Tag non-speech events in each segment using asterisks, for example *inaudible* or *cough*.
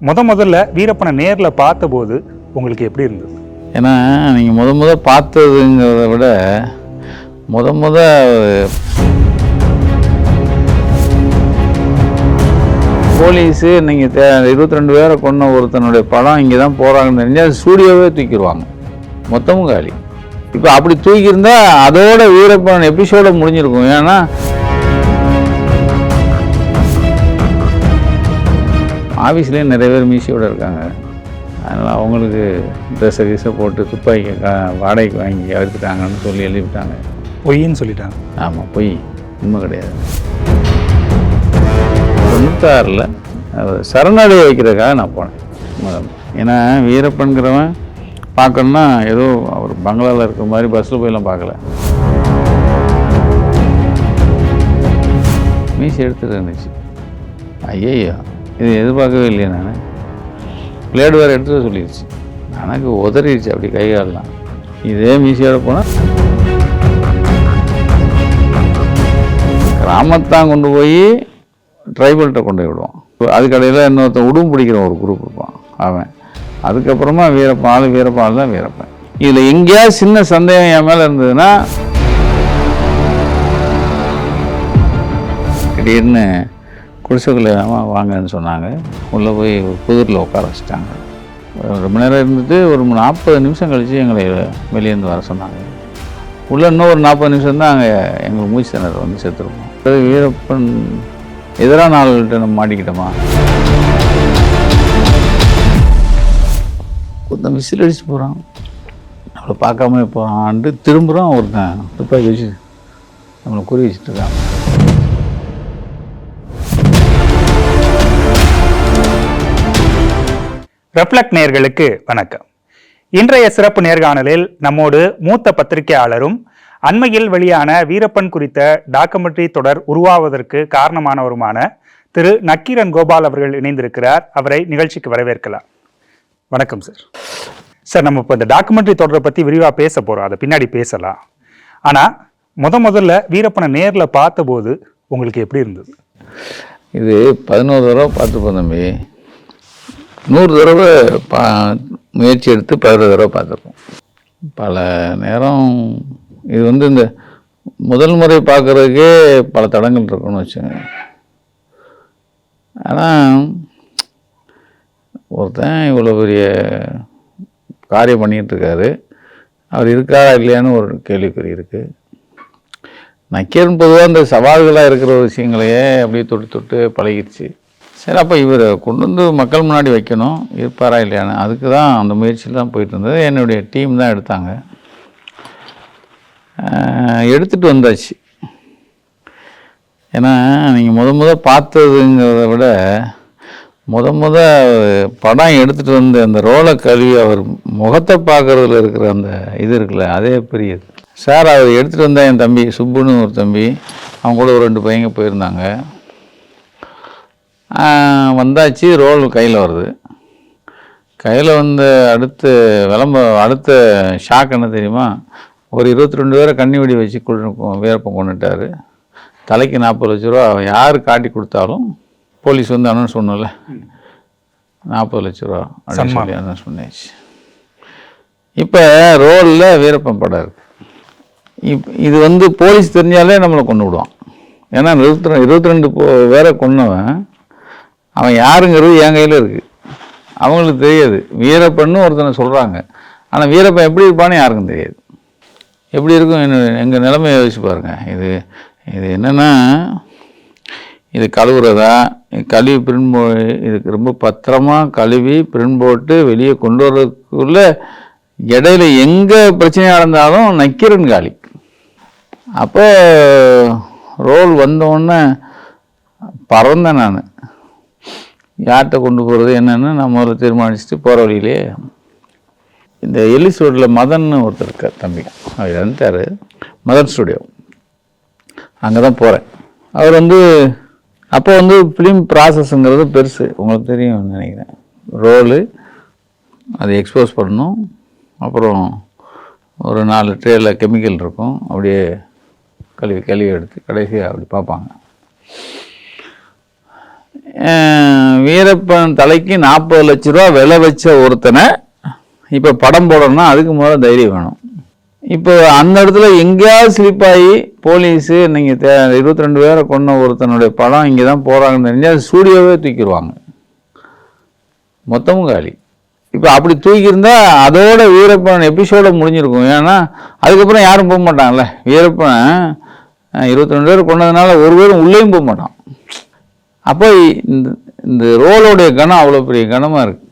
முத முதல்ல வீரப்பனை நேரில் பார்த்தபோது உங்களுக்கு எப்படி இருந்தது? ஏன்னா நீங்கள் முத முத பார்த்ததுங்கிறத விட முத முத போலீஸு நீங்கள் தே இருபத்தி ரெண்டு பேரை கொண்ட ஒருத்தனுடைய படம் இங்கே தான் போகிறாங்கன்னு தெரிஞ்சால் ஸ்டூடியோவே தூக்கிடுவாங்க. மொத்தமும் காலி. இப்போ அப்படி தூக்கியிருந்தா அதோட வீரப்பன் எபிசோட முடிஞ்சிருக்கும். ஏன்னா ஆஃபீஸ்லேயும் நிறைய பேர் மீசியோட இருக்காங்க. அதனால் அவங்களுக்கு ட்ரெஸ்ஸை கிஸ்ஸை போட்டு துப்பாக்கி வாடகைக்கு வாங்கி அறுத்துட்டாங்கன்னு சொல்லி எழுதிவிட்டாங்க. பொய்ன்னு சொல்லிட்டாங்க. ஆமாம் பொய். உண்மை கிடையாது. தொண்ணூத்தாறில் சரணடைய வைக்கிறதுக்காக நான் போனேன். முதல்ல. ஏன்னா வீரப்பன்கிறவன் பார்க்கணுன்னா ஏதோ அவர் பங்களாவில் இருக்கிற மாதிரி பஸ்ஸில் போயெல்லாம் பார்க்கல. மீசி எடுத்துட்டு இருந்துச்சு. ஐயையோ. இது எதிர்பார்க்கவே இல்லையே நான். பிளேடு வேறு எடுத்துகிட்டு சொல்லிடுச்சு எனக்கு உதறிடுச்சு அப்படி கை காலெலாம் இதே மீசியோட போனால் கிராமத்தான் கொண்டு போய் ட்ரைபல்கிட்ட கொண்டு போய் விடுவான். அதுக்கடையில் இன்னொருத்தன் உடும் பிடிக்கிற ஒரு குரூப் இருப்பான் அவன். அதுக்கப்புறமா வீரப்பால் வீரப்பால் தான் வீரப்பன். இதில் எங்கேயாவது சின்ன சந்தேகம் என் மேலே இருந்ததுன்னா திடீர்னு குடிசைக்குள்ள வாங்கன்னு சொன்னாங்க. உள்ளே போய் புதூரில் உட்கார வச்சுட்டாங்க. ரொம்ப நேரம் இருந்துட்டு ஒரு நாற்பது நிமிஷம் கழித்து எங்களை வெளியேந்து வர சொன்னாங்க. உள்ளே இன்னும் ஒரு நாற்பது நிமிஷம் தான் அங்கே எங்களுக்கு மூச்சு திணறல் வந்து செத்துருப்போம் அது வீரப்பன் எதிரான நாள்கிட்ட நம்ம மாட்டிக்கிட்டோமா? ஒருத்தன் விசில் அடிச்சு போகிறான் நம்மளை பார்க்காம போகிறான்ட்டு திரும்புகிறோம் ஒருத்தன். துப்பாக்கி வச்சு நம்மளை குறி வச்சுட்டு இருக்கான். ரெஃப்ளெக்ட் நேயர்களுக்கு வணக்கம். இன்றைய சிறப்பு நேர்காணலில் நம்மோடு மூத்த பத்திரிகையாளரும் அண்மையில் வெளியான வீரப்பன் குறித்த டாக்குமெண்ட்ரி தொடர் உருவாவதற்கு காரணமானவருமான திரு நக்கீரன் கோபால் அவர்கள் இணைந்திருக்கிறார். அவரை நிகழ்ச்சிக்கு வரவேற்கலாம். வணக்கம் சார் சார் நம்ம இப்போ இந்த டாக்குமெண்ட்ரி தொடரை பற்றி விரிவாக பேச போகிறோம் அதை பின்னாடி பேசலாம். ஆனால் முத முதல்ல வீரப்பனை நேரில் பார்த்தபோது உங்களுக்கு எப்படி இருந்தது? இது பதினோரு தடவை பார்த்துப்போம் தம்பி. நூறு தடவை பா முயற்சி எடுத்து பதினோரு தடவை பார்த்துருக்கோம் பல நேரம் இது வந்து இந்த முதல் முறை பார்க்குறதுக்கே பல தடங்கள் இருக்குன்னு வச்சுங்க ஆனால் ஒருத்தன் இவ்வளோ பெரிய காரியம் பண்ணிகிட்ருக்காரு அவர் இருக்காரா இல்லையான்னு ஒரு கேள்விக்குறி இருக்குது நக்கீரன் பொதுவாக அந்த சவால்களாக இருக்கிற விஷயங்களையே அப்படியே தொட்டு தொட்டு பழகிடுச்சு சரி அப்போ இவரை கொண்டு வந்து மக்கள் முன்னாடி வைக்கணும் இருப்பாரா இல்லையான்னு அதுக்கு தான் அந்த முயற்சியில் தான் போயிட்டு இருந்தது. என்னுடைய டீம் தான் எடுத்தாங்க. எடுத்துகிட்டு வந்தாச்சு. ஏன்னா நீங்கள் முத முத பார்த்ததுங்கிறத விட முத முத படம் எடுத்துகிட்டு வந்து அந்த ரோலை கழுவி அவர் முகத்தை பார்க்குறதுல இருக்கிற அந்த இது இருக்குல்ல அதே பெரியது சார் அவர் எடுத்துகிட்டு வந்தால் என் தம்பி சுப்புன்னு ஒரு தம்பி அவங்க கூட ஒரு ரெண்டு பையங்க போயிருந்தாங்க. வந்தாச்சு ரோல் கையில் வருது. கையில் வந்த அடுத்த விளம்ப அடுத்த ஷாக் என்ன தெரியுமா? ஒரு இருபத்தி ரெண்டு பேரை கண்ணி வெடி வச்சு கொண்டு வீரப்பம் கொண்டுட்டார். தலைக்கு நாற்பது லட்ச ரூபா யார் காட்டி கொடுத்தாலும் போலீஸ் வந்து அனௌன்ஸ் சொன்னல நாற்பது லட்ச ரூபா அப்படின்னு சொல்லி அனௌன்ஸ் பண்ணியாச்சு இப்போ ரோலில் வீரப்பன் படம் இருக்கு. இப் இது வந்து போலீஸ் தெரிஞ்சாலே நம்மளை கொண்டு விடுவான். ஏன்னா இருபத்தி இருபத்தி ரெண்டு பேரை கொன்னவன் அவன் யாருங்கிறது என் கையில் இருக்குது அவங்களுக்கு தெரியாது. வீரப்பன்னு ஒருத்தனை சொல்கிறாங்க ஆனால் வீரப்பன் எப்படி இருப்பான்னு யாருக்கும் தெரியாது. எப்படி இருக்கும் என்ன எங்கள் நிலைமையை யோசிச்சு பாருங்கள் இது இது என்னென்னா இது கழுவுறதா? கழுவி பிரிண்ட் போ இதுக்கு ரொம்ப பத்திரமாக கழுவி பிரிண்ட் போட்டு வெளியே கொண்டு வர்றதுக்குள்ள இடையில எங்கே பிரச்சனையாக இருந்தாலும் நக்கிறன் காலி. அப்போ ரோல் வந்தோடனே பறந்தேன் நான். யார்கிட்ட கொண்டு போகிறது என்னென்னு நான் முதல்ல தீர்மானிச்சுட்டு போகிற வழியிலே இந்த எலிஸ் ரோட்டில் மதன்னு ஒருத்தர் இருக்கார் தம்பி. அவர் இறந்துட்டார் மதன் ஸ்டுடியோ. அங்கே தான் போகிறேன் அவர் வந்து அப்போ வந்து ஃபிலிம் ப்ராசஸ்ங்கிறது பெருசு. உங்களுக்கு தெரியும் நினைக்கிறேன். ரோலு அதை எக்ஸ்போஸ் பண்ணணும். அப்புறம் ஒரு நாலு ட்ரேயில் கெமிக்கல் இருக்கும். அப்படியே கழுவி கழுவி எடுத்து கடைசியாக அப்படி பார்ப்பாங்க. வீரப்பன் தலைக்கு நாற்பது லட்ச ரூபா விலை வச்ச ஒருத்தனை இப்போ படம் போடணும்னா அதுக்கு முதல்ல தைரியம் வேணும். இப்போ அந்த இடத்துல எங்கேயாவது ஸ்லிப்பாகி போலீஸு நீங்கள் தே இருபத்தி ரெண்டு பேரை கொண்ட ஒருத்தனுடைய படம் இங்கே தான் போகிறாங்கன்னு தெரிஞ்சால் ஸ்டூடியோவே தூக்கிடுவாங்க. மொத்தமும் காலி. இப்போ அப்படி தூக்கியிருந்தா அதோட வீரப்பன் எபிசோட முடிஞ்சிருக்கும். ஏன்னா அதுக்கப்புறம் யாரும் போக மாட்டாங்கல்ல. வீரப்பன் இருபத்தி ரெண்டு பேர் கொண்டதுனால ஒரு பேரும் உள்ளேயும் போக மாட்டான். அப்போ இந்த இந்த ரோலோடைய கனம் அவ்வளோ பெரிய கனமாக இருக்குது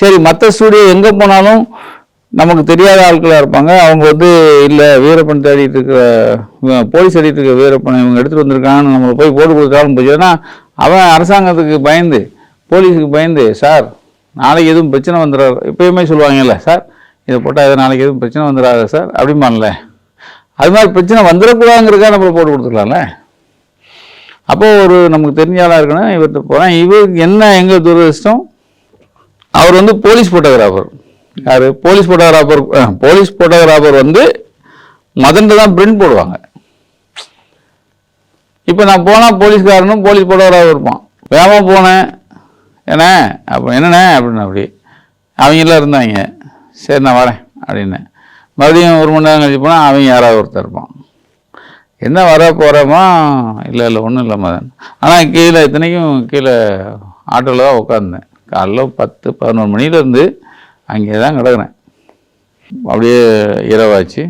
சரி மற்ற ஸ்டூடியோ எங்கே போனாலும் நமக்கு தெரியாத ஆட்களாக இருப்பாங்க. அவங்க வந்து இல்லை வீரப்பன் தேடிட்டு இருக்கிற போலீஸ் தேடிட்டு இருக்கிற வீரப்பன் இவங்க எடுத்துகிட்டு வந்திருக்காங்கன்னு நம்மளை போய் போட்டு கொடுத்தாலும் போச்சு ஏன்னா அவன் அரசாங்கத்துக்கு பயந்து போலீஸுக்கு பயந்து சார் நாளைக்கு எதுவும் பிரச்சனை வந்துடாது எப்பயுமே சொல்லுவாங்கல்ல சார் இதை போட்டால் எதாவது நாளைக்கு எதுவும் பிரச்சனை வந்துடாது சார்? அப்படிமான்ல அது மாதிரி பிரச்சனை வந்துடக்கூடாதுங்கிறதுக்காக நம்மளை போட்டு கொடுத்துக்கலாம்ல. அப்போ ஒரு நமக்கு தெரிஞ்ச ஆளாக இருக்கணும் இவர்கிட்ட போகிறேன் இவருக்கு என்ன எங்கள் துரதிருஷ்டம்? அவர் வந்து போலீஸ் ஃபோட்டோகிராஃபர் யார்? போலீஸ் ஃபோட்டோகிராஃபர் போலீஸ் ஃபோட்டோகிராஃபர் வந்து மதன்ட்டு தான் பிரிண்ட் போடுவாங்க. இப்போ நான் போனால் போலீஸ்காரனும் போலீஸ் ஃபோட்டோகிராஃபர் இருப்பான். வேகமாக போனேன். ஏண்ணே அப்போ என்னண்ணே? அப்படின்னு அப்படி. அவங்களாம் இருந்தாங்க. சரி நான் வரேன் அப்படின்னேன். மறுபடியும் ஒரு மணி நேரம் கழிச்சு போனால் அவங்க யாராவது ஒருத்தர் இருப்பான். என்ன வர போகிறோமா இல்லை இல்லை ஒன்றும் இல்லை மதன். ஆனால் கீழே இத்தனைக்கும் கீழே ஆட்டோவில் தான் உட்காந்தேன் காலைல பத்து பதினொரு மணிலேருந்து அங்கே தான் கிடக்குறேன். அப்படியே இரவாச்சு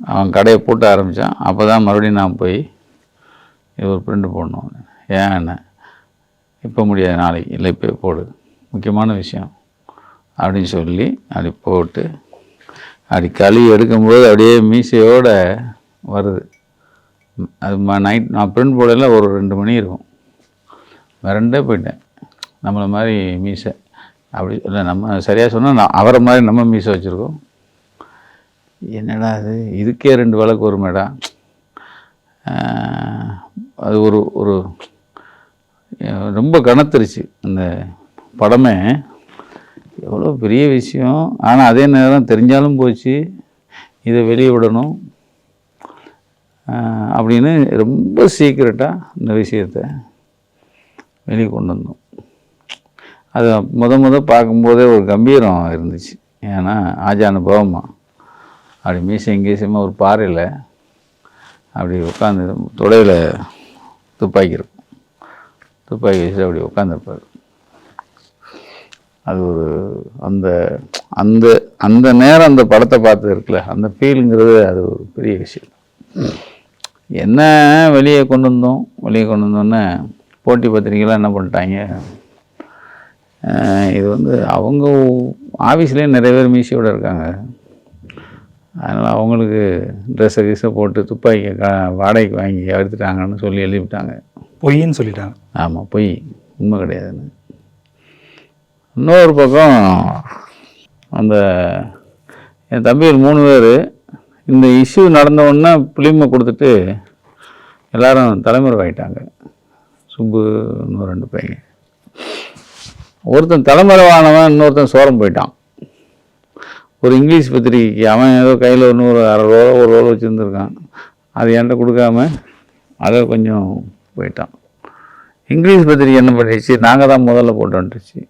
அவன் கடையை பூட்ட ஆரம்பித்தான் அப்போ தான் மறுபடியும் நான் போய் இது ஒரு பிரிண்ட் போடணும். ஏன் என்ன? இப்போ முடியாது நாளைக்கு. இல்லை இப்போ போடு. முக்கியமான விஷயம். அப்படின்னு சொல்லி அப்படி போட்டு அப்படி கழுவி எடுக்கும்போது அப்படியே மீசையோடு வருது. அது நைட் நான் பிரிண்ட் போடல ஒரு ரெண்டு மணி இருக்கும். மிரண்டே போயிட்டேன். நம்மளை மாதிரி மீசை. அப்படி இல்லை நம்ம சரியாக சொன்னால் நான் அவரை மாதிரி நம்ம மீசை வச்சுருக்கோம். என்னடா அது இதுக்கே ரெண்டு விளக்கு ஒரு மேடம் அது ஒரு ஒரு ரொம்ப கனத்துருச்சு. அந்த படமே எவ்வளோ பெரிய விஷயம். ஆனால் அதே நேரம் தெரிஞ்சாலும் போச்சு. இதை வெளியே விடணும். அப்படின்னு ரொம்ப சீக்கிரட்டாக இந்த விஷயத்தை வெளியே கொண்டு வந்தோம். அது முத முத பார்க்கும்போதே ஒரு கம்பீரம் இருந்துச்சு. ஏன்னா ஆஜானுபவமா அப்படி மீசை எங்கேயுமே ஒரு பாறையில் அப்படி உட்காந்து தொடையில் துப்பாக்கி இருக்கும். துப்பாக்கி வச்சு அப்படி உட்காந்துருப்பார் அது ஒரு அந்த அந்த அந்த நேரம் அந்த படத்தை பார்த்து இருக்குல்ல அந்த ஃபீலுங்கிறது அது ஒரு பெரிய விஷயம். என்ன வெளியே கொண்டு வந்தோம்? வெளியே கொண்டு வந்தோன்னே போட்டி பத்திரிக்கைலாம் என்ன பண்ணிட்டாங்க? இது வந்து அவங்க ஆஃபீஸ்லேயே நிறைய பேர் மீசியோட இருக்காங்க. அதனால் அவங்களுக்கு ட்ரெஸ்ஸை கிஸ்ஸை போட்டு துப்பாக்கியை கா வாடகைக்கு வாங்கி எடுத்துட்டாங்கன்னு சொல்லி எழுதிவிட்டாங்க. பொய்ன்னு சொல்லிட்டாங்க. ஆமாம் பொய். உண்மை கிடையாதுன்னு. இன்னொரு பக்கம் அந்த என் தம்பிகள் மூணு பேர் இந்த இஷ்யூ நடந்த உடனே பிலிமை கொடுத்துட்டு எல்லாரும் தலைமுறை ஆகிட்டாங்க சுப்பு இன்னும் ரெண்டு பையன். ஒருத்தன் தலைமறைவானவன் இன்னொருத்தன் சோரம் போயிட்டான். ஒரு இங்கிலீஷ் பத்திரிக்கைக்கு அவன் ஏதோ கையில் ஒரு நூறு அரை ரூபா ஒரு ரோல் வச்சுருந்துருக்கான். அது என்கிட்ட கொடுக்காம அதை கொஞ்சம் போயிட்டான். இங்கிலீஷ் பத்திரிக்கை என்ன பண்ணிடுச்சு? நாங்கள் தான் முதல்ல போட்டு வந்துட்டுச்சு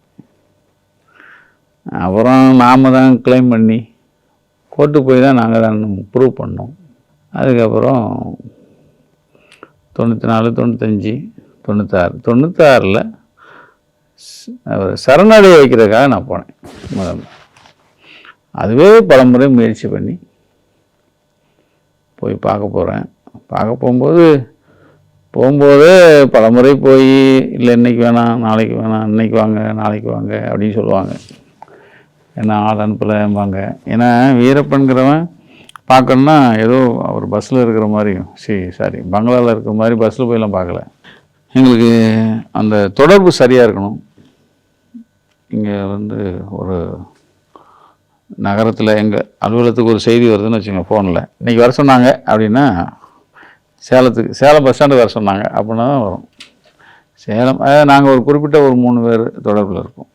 அப்புறம் நாம் தான் க்ளைம் பண்ணி கோர்ட்டு போய் தான் நாங்கள் தான் ப்ரூவ் பண்ணோம். அதுக்கப்புறம் தொண்ணூற்றி நாலு தொண்ணூத்தஞ்சு தொண்ணூத்தாறு. தொண்ணூத்தாறில் அவர் சரணடைய வைக்கிறதுக்காக நான் போனேன் முதல்ல. அதுவே பலமுறை முயற்சி பண்ணி போய் பார்க்க போகிறேன் பார்க்க போகும்போது போகும்போது பலமுறை போய் இல்லை இன்றைக்கி வேணாம் நாளைக்கு வேணாம் இன்னைக்கு வாங்க நாளைக்கு வாங்க அப்படின்னு சொல்லுவாங்க. ஏன்னா ஆள் அனுப்பலைம்பாங்க. ஏன்னா வீரப்பன்கிறவன் பார்க்கணுன்னா ஏதோ அவர் பஸ்ஸில் இருக்கிற மாதிரியும். சரி சாரி. பங்களாவில் இருக்கிற மாதிரி பஸ்ஸில் போயெல்லாம் பார்க்கல. எங்களுக்கு அந்த தொடர்பு சரியாக இருக்கணும். இங்கே வந்து ஒரு நகரத்தில் எங்கள் அலுவலகத்துக்கு ஒரு செய்தி வருதுன்னு வச்சுங்க ஃபோனில் இன்றைக்கி வர சொன்னாங்க அப்படின்னா சேலத்துக்கு சேலம் பஸ் ஸ்டாண்டு வர சொன்னாங்க. அப்படின்னா தான் வரும். சேலம் நாங்கள் ஒரு குறிப்பிட்ட ஒரு மூணு பேர் தொடர்பில் இருக்கோம்.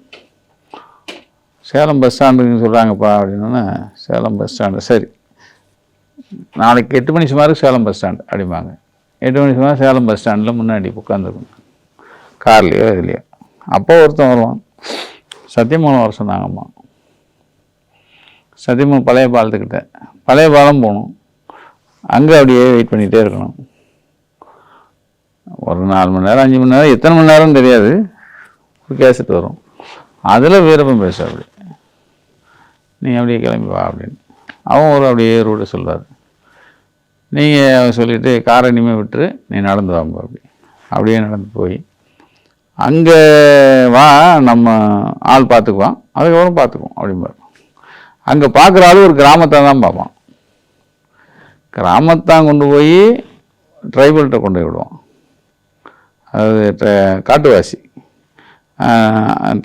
சேலம் பஸ் ஸ்டாண்டுன்னு சொல்கிறாங்கப்பா அப்படின்னா சேலம் பஸ் ஸ்டாண்டு சரி. நாளைக்கு எட்டு மணி சுமாருக்கு சேலம் பஸ் ஸ்டாண்டு அப்படிம்பாங்க எட்டு மணி சுமார் சேலம் பஸ் ஸ்டாண்டில் முன்னாடி உட்காந்துருக்கணும் கார்லேயோ இதுலையோ அப்போ ஒருத்தன் வருவான். சத்தியமங்கலம் வர சொன்னாங்கம்மா. சத்தியமங்கலம் பழைய பாலத்துக்கிட்ட. பழைய பாலம் போகணும். அங்கே அப்படியே வெயிட் பண்ணிகிட்டே இருக்கணும். ஒரு நாலு மணி நேரம் அஞ்சு மணி நேரம் எத்தனை மணி நேரம்னு தெரியாது. ஒரு கேசட் வரும். அதில் வீரப்பம் பேச அப்படி நீ அப்படியே கிளம்பி வா அப்படின்னு. அவன் ஒரு அப்படியே ரூட சொல்வார் நீங்கள் சொல்லிவிட்டு காரை இனிமேல் விட்டுரு நீ நடந்து வாங்க அப்படி. அப்படியே நடந்து போய் அங்கே வா நம்ம ஆள் பார்த்துக்குவான் அதுக்கப்புறம் பார்த்துக்குவோம் அப்படிம்பார். அங்கே பார்க்குற ஆள் ஒரு கிராமத்தை தான் பார்ப்பான். கிராமத்தான் கொண்டு போய் ட்ரைபல்கிட்ட கொண்டு போய் விடுவான். அது காட்டுவாசி.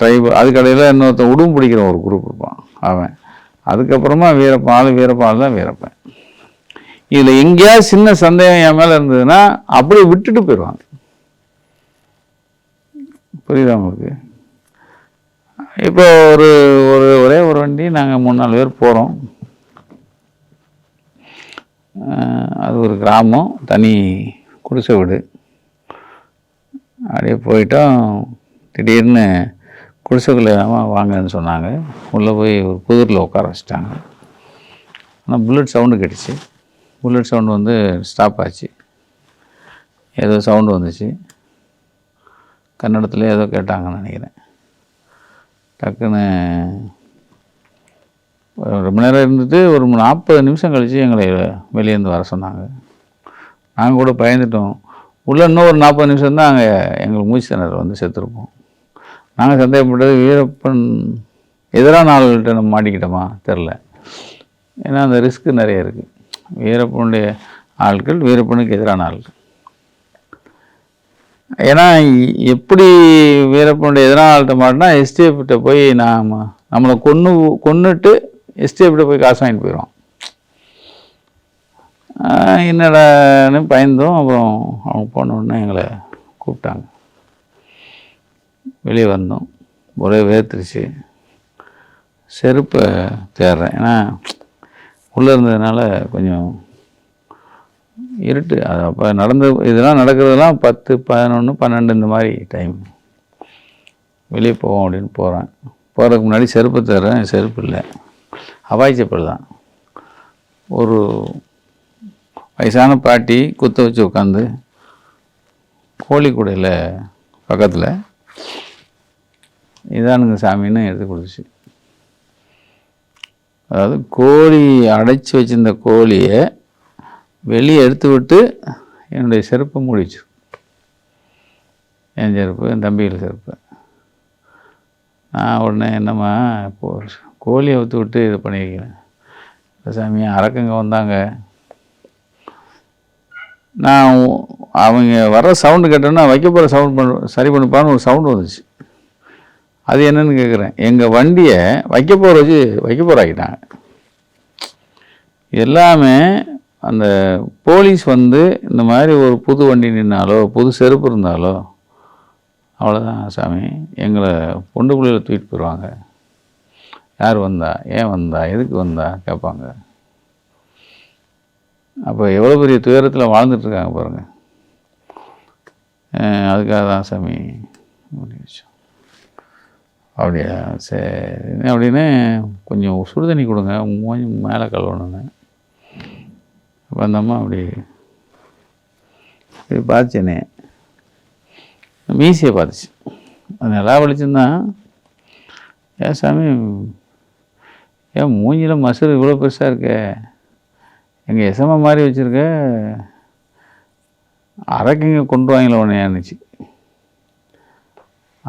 ட்ரைபல் அதுக்கடையில் இன்னொருத்தன் உடும் பிடிக்கிற ஒரு குரூப் இருப்பான் அவன். அதுக்கப்புறமா வீரப்பன் ஆள் தான் வீரப்பன். இதில் எங்கேயாவது சின்ன சந்தேகம் என் மேலே இருந்ததுன்னா அப்படியே விட்டுட்டு போயிடுவாங்க. புரியுதா உங்களுக்கு? இப்போ ஒரு ஒரு ஒரே ஒரு வண்டி நாங்கள் மூணு நாலு பேர் போகிறோம் அது ஒரு கிராமம் தனி குடிசை வீடு. அப்படியே போயிட்டோம். திடீர்னு குடிசைக்குள்ளே வாங்கன்னு சொன்னாங்க. உள்ளே போய் ஒரு புதூரில் உட்கார வச்சிட்டாங்க. ஆனால் புல்லட் சவுண்டு கிடச்சி புல்லட் சவுண்டு வந்து ஸ்டாப் ஆச்சு. ஏதோ சவுண்டு வந்துச்சு. கன்னடத்தில் ஏதோ கேட்டாங்கன்னு நினைக்கிறேன். டக்குன்னு ரொம்ப நேரம் இருந்துட்டு ஒரு நாற்பது நிமிஷம் கழித்து எங்களை வெளியேந்து வர சொன்னாங்க. நாங்கள் கூட பயந்துட்டோம். உள்ளே இன்னும் ஒரு நாற்பது நிமிஷம் தான் அங்கே எங்களுக்கு மூச்சு திணறல் வந்து செத்துருப்போம் நாங்கள் சந்தேகப்பட்டது வீரப்பன் எதிரான ஆள்கிட்ட நம்ம மாட்டிக்கிட்டோமா? தெரில ஏன்னா அந்த ரிஸ்க்கு நிறைய இருக்குது வீரப்பனுடைய ஆட்கள் வீரப்பனுக்கு எதிரான ஆட்கள் ஏன்னா எப்படி வீரப்பனுடைய எதிரான ஆள்கிட்ட மாட்டினா எஸ்டிஎஃப்கிட்ட போய் நாம் நம்மளை கொன்று கொன்னுட்டு எஸ்டிஎஃப்கிட்ட போய் காசு வாங்கிட்டு போயிடுவோம். என்னடான்னு பயந்தோம் அப்புறம் அவங்க போன உடனே எங்களை கூப்பிட்டாங்க. வெளியே வந்தோம் ஒரே வேர்த்துருச்சு செருப்பை தேடுறேன். ஏன்னா உள்ளே இருந்ததுனால கொஞ்சம் இருட்டு. அது அப்போ நடந்து இதெல்லாம் நடக்கிறதெல்லாம் பத்து பதினொன்று பன்னெண்டு இந்த மாதிரி டைம் வெளியே போவோம் அப்படின்னு போகிறேன் போகிறதுக்கு முன்னாடி செருப்பு தேடுறேன். செருப்பு இல்லை. அபாய் செப்பல் தான். ஒரு வயசான பாட்டி குத்த வச்சு உட்காந்து கோழி கூடையில் பக்கத்தில் இதானுங்க சாமின்னு எடுத்து கொடுத்துச்சு. அதாவது கோழி அடைச்சி வச்சிருந்த கோழியை வெளியே எடுத்து விட்டு என்னுடைய செருப்பை மூடிச்சு. என் செருப்பு என் தம்பிகள் செருப்பு. நான் உடனே என்னம்மா இப்போ கோழியை ஊற்று விட்டு இது பண்ணியிருக்கிறேன் சாமி அரக்கங்க வந்தாங்க. நான் அவங்க வர சவுண்டு கேட்டோன்னா வைக்க போகிற சவுண்ட் பண்ண சரி பண்ணிப்பான்னு ஒரு சவுண்டு வந்துச்சு. அது என்னன்னு கேட்குறேன் எங்கள் வண்டியை வைக்க போகிற வச்சு வைக்க போகிறாக்கிட்டாங்க எல்லாமே அந்த போலீஸ் வந்து இந்த மாதிரி ஒரு புது வண்டி நின்னாலோ புது செருப்பு இருந்தாலோ அவ்வளோதான் சாமி. எங்களை பொண்டு பிள்ளையில் தூக்கிட்டு போயிடுவாங்க யார் வந்தா? ஏன் வந்தா? எதுக்கு வந்தா? கேட்பாங்க. அப்போ எவ்வளோ பெரிய துயரத்தில் வாழ்ந்துட்டுருக்காங்க பாருங்கள் அதுக்காக தான் சாமி முடிச்சு அப்படியா? சரி. அப்படின்னு கொஞ்சம் சுடு தண்ணி கொடுங்க மூஞ்சி மேலே கழுவணுன்னு அப்போ அந்த அம்மா அப்படி இப்படி பார்த்துச்சேனே. மீசியை பார்த்துச்சு. அது நல்லா வலிச்சுந்தான் ஏன் சாமி ஏன் மூஞ்சியில் மசூர் இவ்வளோ பெருசாக இருக்க. எங்கள் எசம மாதிரி வச்சுருக்க. அரைக்கிங்க கொண்டு வாங்கல உடனே இருந்துச்சு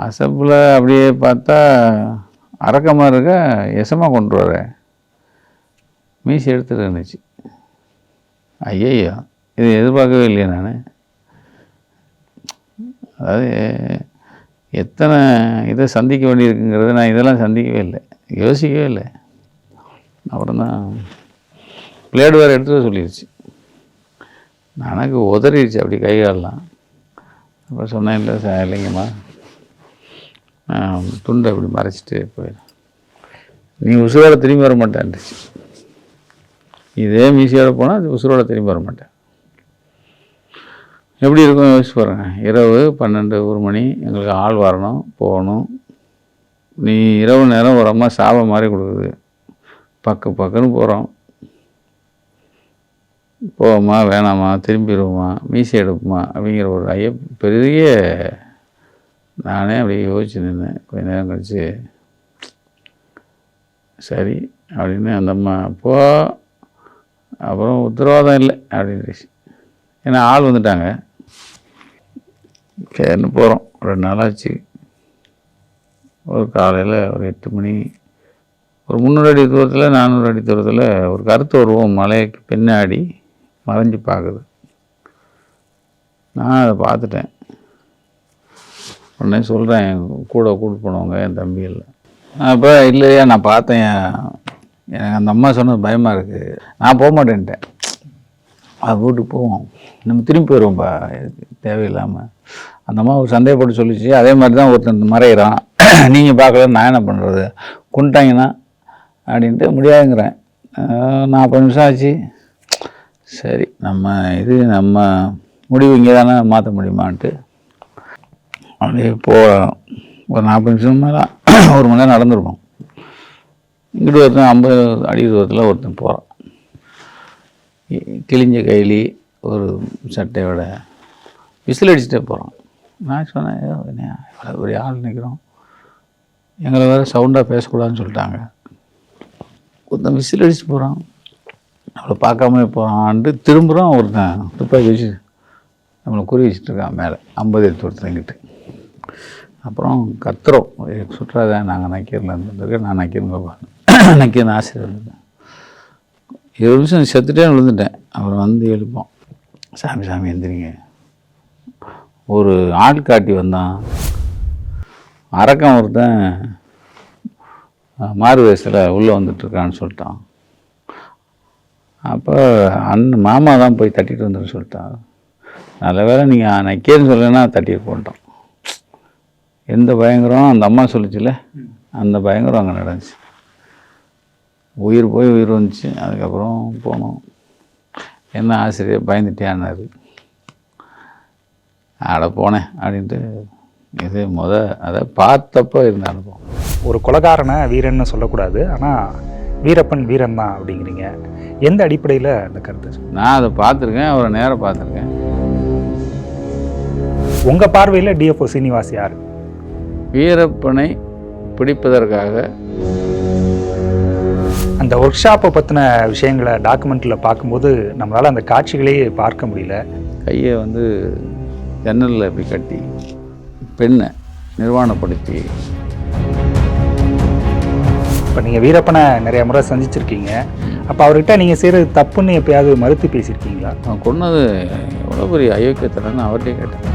அசப்பில் அப்படியே பார்த்தா அரக்கமாக இருக்க எசமாக கொண்டு வர மீசி எடுத்துட்டு இருந்துச்சு. ஐயையோ இது எதிர்பார்க்கவே இல்லையே நான். அதாவது எத்தனை இதை சந்திக்க வேண்டியிருக்குங்கிறது நான் இதெல்லாம் சந்திக்கவே இல்லை. யோசிக்கவே இல்லை. அப்புறம் தான் பிளேடு வேறு எடுத்துகிட்டு சொல்லிடுச்சு எனக்கு உதறிடுச்சு அப்படி கை காலெலாம். அப்புறம் சொன்னேன் இல்லை சார் இல்லைங்கம்மா. துண்டை இப்படி மறைச்சிட்டு போயிடும். நீ உசுரோட திரும்பி வர மாட்டேன்ருச்சு இதே மீசியோட போனால் அது உசுரோட திரும்பி வர மாட்டேன் எப்படி இருக்கும் யோசிச்சு பாருங்க. இரவு பன்னெண்டு ஒரு மணி எங்களுக்கு ஆள் வரணும் போகணும். நீ இரவு நேரம் ஒரு அம்மா சாபம் மாதிரி கொடுக்குது. பக்கு பக்குன்னு போகிறோம் போவோமா வேணாமா திரும்பிடுவோமா மீசை எடுப்போமா அப்படிங்கிற ஒரு ஐய பெரிய நானே அப்படியே யோசிச்சு நின்றேன் கொஞ்ச நேரம் கழித்து சரி அப்படின்னு அந்த அம்மா போ அப்புறம் உத்தரவாதம் இல்லை அப்படின்னுச்சு. ஏன்னா ஆள் வந்துட்டாங்க. சரின்னு போகிறோம் ரெண்டு நாளாச்சு ஒரு காலையில் ஒரு எட்டு மணி ஒரு முந்நூறு அடி தூரத்தில் நானூறு அடி தூரத்தில் ஒரு கருத்து உருவம் மலைக்கு பின்னாடி மறைஞ்சு பார்க்குது நான் அதை பார்த்துட்டேன். உடனே சொல்கிறேன் கூட கூட்டு போனவங்க என் தம்பி இல்லை. அப்போ இல்லையா நான் பார்த்தேன். எனக்கு அந்த அம்மா சொன்னது பயமாக இருக்குது நான் போக மாட்டேன்ட்டேன். அது வீட்டுக்கு போவோம். நம்ம திரும்பி போயிடுவோம்ப்பா தேவையில்லாமல் அந்த அம்மா ஒரு சந்தேகப்பட்டு சொல்லிச்சு. அதே மாதிரி தான் ஒருத்தன் மறையிறான். *clears throat* நீங்கள் பார்க்கல நான் என்ன பண்ணுறது கொண்டுட்டாங்கன்னா அப்படின்ட்டு முடியாதுங்கிறேன். நாற்பது நிமிஷம் ஆச்சு. சரி நம்ம இது நம்ம முடிவு இங்கே தானே மாற்ற முடியுமான்ட்டு அப்படியே போ ஒரு நாற்பது நிமிஷம் மேலே *clears throat* ஒரு மணி நேரம் நடந்துருப்போம் இங்கிட்டு ஒருத்தன் ஐம்பது அடி தூரத்தில் ஒருத்தன் போகிறான் கிழிஞ்ச கைலி ஒரு சட்டையோட விசில் அடிச்சுட்டே போகிறான் நான் சொன்னேன் இவ்வளோ ஆள் நிற்கிறோம் எங்களை வேறு சவுண்டாக பேசக்கூடாதுன்னு சொல்லிட்டாங்க. ஒருத்தன் விசில் அடிச்சு போகிறான் நம்மளை பார்க்காம போகிறான்ட்டு திரும்புகிறோம் ஒருத்தன். துப்பாக்கி வச்சு நம்மளை குறி வச்சுட்டு இருக்கான் மேலே. ஐம்பது எடுத்து ஒருத்தங்கிட்டு அப்புறம் கத்துறோம் சுற்றுலா சுற்றாத நாங்கள் நக்கீரில். இருந்துருக்கேன் நான் நக்கீருங்க நக்கீரன் ஆசிரியர் இருந்தேன் இருபது நிமிஷம் செத்துட்டே விழுந்துட்டேன். அப்புறம் வந்து எழுப்போம். சாமி சாமி எந்திரிங்க ஒரு ஆள்காட்டி வந்தான். அரக்கம் ஒருத்தன் மாறு வயசில் உள்ளே வந்துட்டுருக்கான்னு சொல்லிட்டான். அப்போ அண்ணன் மாமா தான் போய் தட்டிட்டு வந்துருன்னு சொல்லிட்டான். நல்ல வேளை நீங்கள் நக்கேன்னு சொல்லலைன்னா தட்டிட்டு போட்டோம் எந்த பயங்கரம் அந்த அம்மா சொல்லுச்சுல அந்த பயங்கரம் அங்கே நடந்துச்சு. உயிர் போய் உயிர் வந்துச்சு அதுக்கப்புறம் போனோம். என்ன ஆசிரியர் பயந்துட்டியான்னாரு. அட போனேன் அப்படின்ட்டு இது முத அதை பார்த்தப்போ இருந்த அனுபவம். ஒரு கொலகாரனை வீரன்னு சொல்லக்கூடாது ஆனால் வீரப்பன் வீரன் தான் அப்படிங்கிறீங்க. எந்த அடிப்படையில் அந்த கருத்து? நான் அதை பார்த்துருக்கேன் அவரை நேராக பார்த்துருக்கேன். உங்கள் பார்வையில் டிஎஃப்ஓ சீனிவாஸ் யார்? வீரப்பனை பிடிப்பதற்காக. அந்த ஒர்க் ஷாப்பை பற்றின விஷயங்களை டாக்குமெண்ட்டில் பார்க்கும்போது நம்மளால் அந்த காட்சிகளையே பார்க்க முடியல. கையை வந்து ஜன்னலில் இப்படி கட்டி பெண்ணை நிர்வாணப்படுத்தி. இப்போ நீங்கள் வீரப்பனை நிறைய முறை சந்திச்சிருக்கீங்க. அப்போ அவர்கிட்ட நீங்கள் செய்கிறது தப்புன்னு எப்பயாவது மறுத்து பேசியிருக்கீங்களா? அவன் கொன்னது எவ்வளோ பெரிய அயோக்கியத்தனன்னு அவர்கிட்டே கேட்டேன்.